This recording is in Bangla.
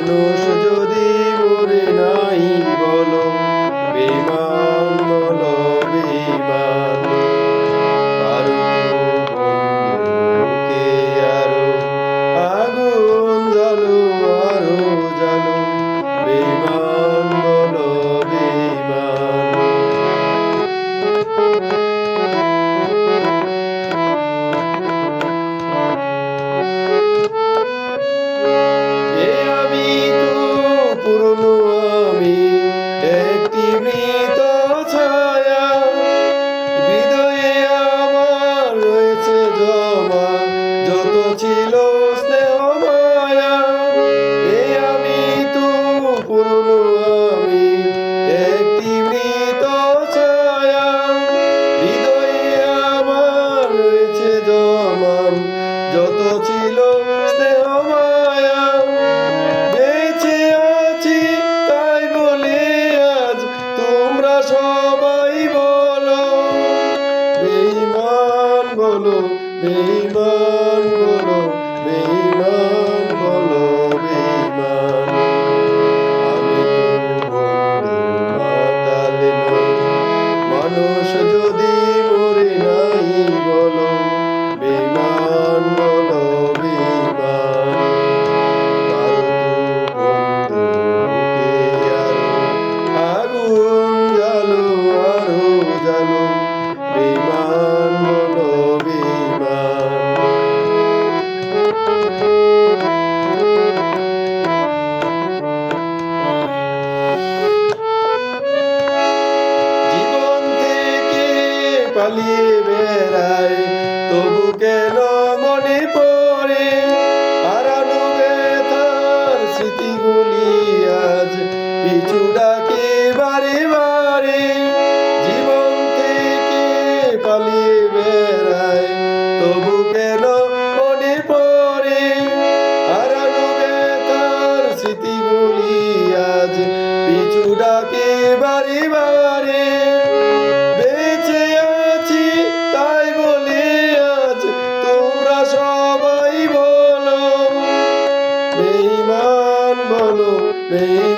মানুষ যদি মরে নাই বলো বেমান বলো বেমান। ছিল স্নেহ মায়া। তাই আজ তোমরা সবাই বলো। বেইমান বলো বলো। আমি বেড়াই। তবু কেন মনে পড়ে? হারানো বেতার স্মৃতিগুলি আজ পিছু ডাকি বারে বারে। জীবন থেকে পালিয়ে বেড়াই। তবু কেন মনে পড়ে? হারানো বেতার স্মৃতিগুলি আজ পিছু baby.